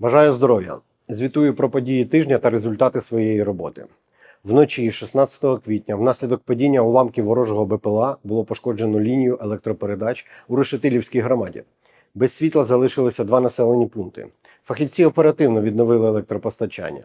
Бажаю здоров'я! Звітую про події тижня та результати своєї роботи. Вночі 16 квітня внаслідок падіння уламків ворожого БПЛА було пошкоджено лінію електропередач у Решетилівській громаді. Без світла залишилося два населені пункти. Фахівці оперативно відновили електропостачання.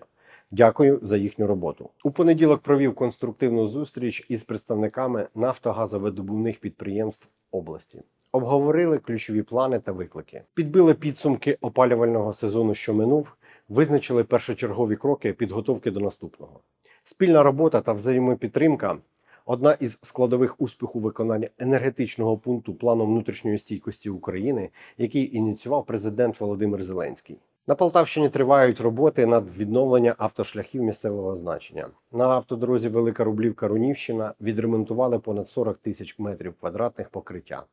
Дякую за їхню роботу. У понеділок провів конструктивну зустріч із представниками нафтогазовидобувних підприємств області. Обговорили ключові плани та виклики, підбили підсумки опалювального сезону, що минув, визначили першочергові кроки підготовки до наступного. Спільна робота та взаємопідтримка одна із складових успіху виконання енергетичного пункту плану внутрішньої стійкості України, який ініціював президент Володимир Зеленський. На Полтавщині тривають роботи над відновленням автошляхів місцевого значення. На автодорозі Велика Рублівка Рунівщина відремонтували понад 40 тисяч метрів квадратних покриття.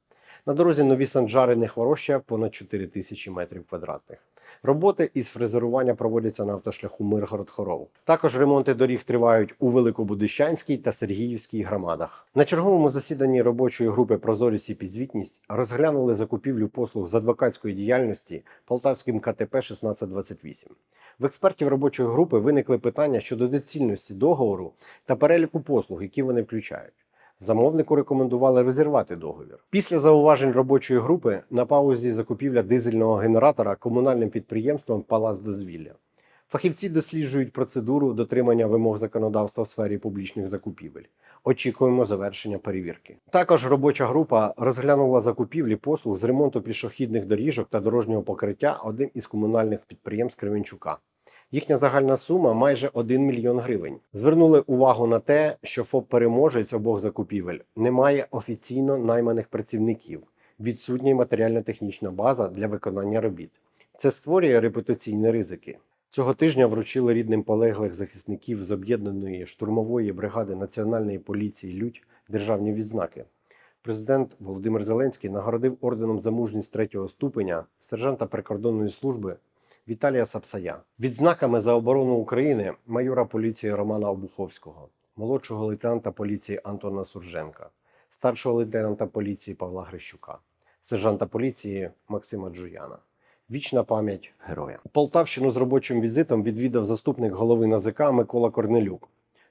На дорозі Нові Санджари не Хвороща понад 4 тисячі метрів квадратних. Роботи із фрезерування проводяться на автошляху Миргород-Хорол. Також ремонти доріг тривають у Великобудищанській та Сергіївській громадах. На черговому засіданні робочої групи Прозорість і підзвітність розглянули закупівлю послуг з адвокатської діяльності Полтавським КТП 1628. В експертів робочої групи виникли питання щодо доцільності договору та переліку послуг, які вони включають. Замовнику рекомендували розірвати договір. Після зауважень робочої групи на паузі закупівля дизельного генератора комунальним підприємством Палац дозвілля. Фахівці досліджують процедуру дотримання вимог законодавства в сфері публічних закупівель. Очікуємо завершення перевірки. Також робоча група розглянула закупівлі послуг з ремонту пішохідних доріжок та дорожнього покриття одним із комунальних підприємств Кременчука. Їхня загальна сума майже 1 мільйон гривень. Звернули увагу на те, що ФОП переможець обох закупівель не має офіційно найманих працівників, відсутня матеріально-технічна база для виконання робіт. Це створює репутаційні ризики. Цього тижня вручили рідним полеглих захисників з об'єднаної штурмової бригади Національної поліції Людь державні відзнаки. Президент Володимир Зеленський нагородив орденом за мужність третього ступеня сержанта прикордонної служби Віталія Сапсая, відзнаками за оборону України майора поліції Романа Обуховського, молодшого лейтенанта поліції Антона Сурженка, старшого лейтенанта поліції Павла Грищука, сержанта поліції Максима Джуяна. Вічна пам'ять героя. Полтавщину з робочим візитом відвідав заступник голови НАЗК Микола Корнелюк.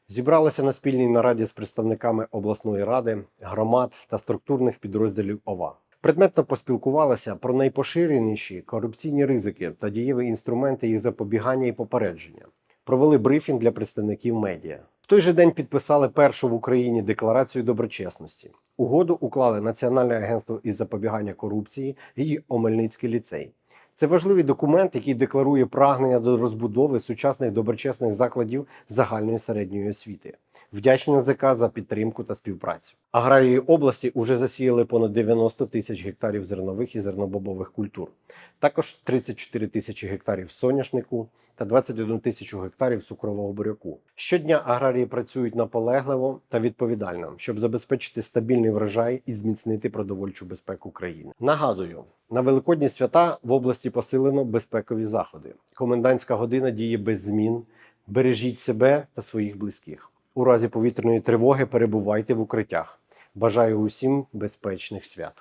Зібралися на спільній нараді з представниками обласної ради, громад та структурних підрозділів ОВА. Предметно поспілкувалися про найпоширеніші корупційні ризики та дієві інструменти їх запобігання і попередження. Провели брифінг для представників медіа. В той же день підписали першу в Україні декларацію доброчесності. Угоду уклали Національне агентство із запобігання корупції і Омельницький ліцей. Це важливий документ, який декларує прагнення до розбудови сучасних доброчесних закладів загальної середньої освіти. Вдячні НЗК за підтримку та співпрацю. Аграрії області вже засіяли понад 90 тисяч гектарів зернових і зернобобових культур. Також 34 тисячі гектарів соняшнику та 21 тисячу гектарів цукрового буряку. Щодня аграрії працюють наполегливо та відповідально, щоб забезпечити стабільний врожай і зміцнити продовольчу безпеку країни. Нагадую, на великодні свята в області посилено безпекові заходи. Комендантська година діє без змін. Бережіть себе та своїх близьких. У разі повітряної тривоги перебувайте в укриттях. Бажаю усім безпечних свят.